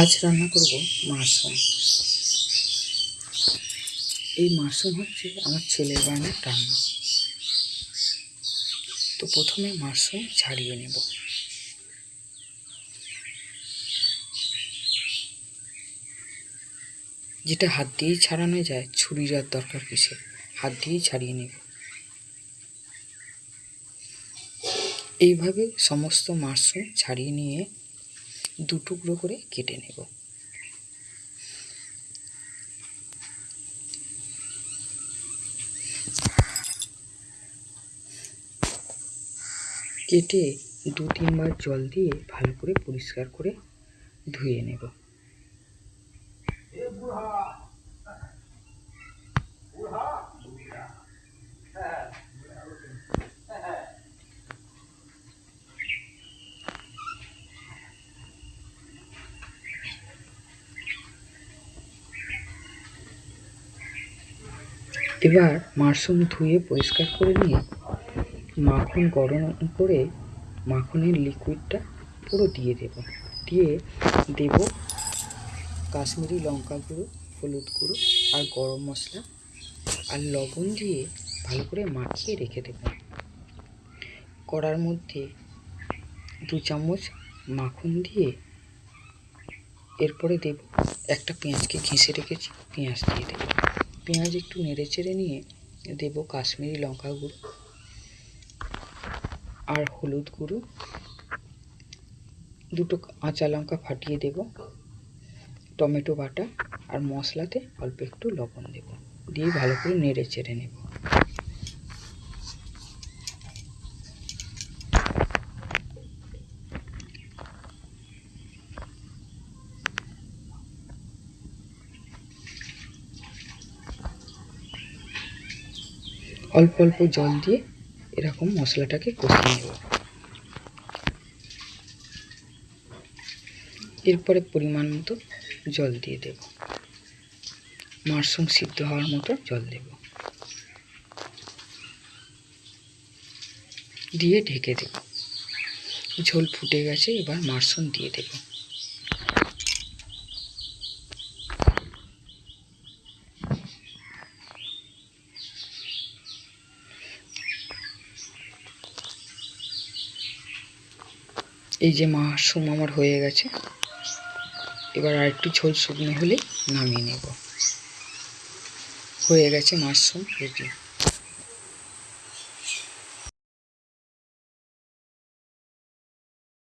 আজ রান্না করব মাশরুম। এই মাশরুম হচ্ছে আমার ছেলের বানানোর রান্না। তো প্রথমে মাশরুম ছাড়িয়ে নেব। যেটা হাত দিয়েই ছাড়ানো যায়, ছুরির আর দরকার কিসে হাত দিয়েই ছাড়িয়ে নেব। এইভাবে সমস্ত মাশরুম ছাড়িয়ে নিয়ে টুকরো করে কেটে নেব। কেটে দু তিনবার জল দিয়ে ভালো করে পরিষ্কার করে ধুয়ে নেব। এবার মাশরুম ধুয়ে পরিষ্কার করে নিয়ে মাখন গরম করে মাখনের লিকুইডটা পুরো দিয়ে দেব। দিয়ে দেব কাশ্মীরি লঙ্কা গুঁড়ো, হলুদ গুঁড়ো আর গরম মশলা আর লবণ দিয়ে ভালো করে মাখিয়ে রেখে দেব। কড়ার মধ্যে দু চামচ মাখন দিয়ে এরপরে দেব একটা পেঁয়াজকে ঘেঁষে রেখেছি, পেঁয়াজ দিয়ে দেব। পেঁয়াজ একটু নেড়ে চেড়ে নিয়ে দেব কাশ্মীরি লঙ্কা গুঁড়ো আর হলুদ গুঁড়ো। দুটো কাঁচা লঙ্কা ফাটিয়ে দেব, টমেটো বাটা আর মশলাতে অল্প একটু লবণ দেব। দিয়ে ভালো করে নেড়ে চেড়ে নেব। অল্প অল্প জল দিয়ে এরকম মশলাটাকে কষিয়ে নেব। এরপরে পরিমাণ মতো জল দিয়ে দেব। মাশরুম সিদ্ধ হওয়ার মতো জল দেব। দিয়ে ঢেকে দেব। ঝোল ফুটে গেছে, এবার মাশরুম দিয়ে দেব। এই যে মাশরুম আমার হয়ে গেছে। এবার আরেকটু ঝোল শুকনো হলে নামিয়ে নেব। হয়ে গেছে মাশরুম রেডি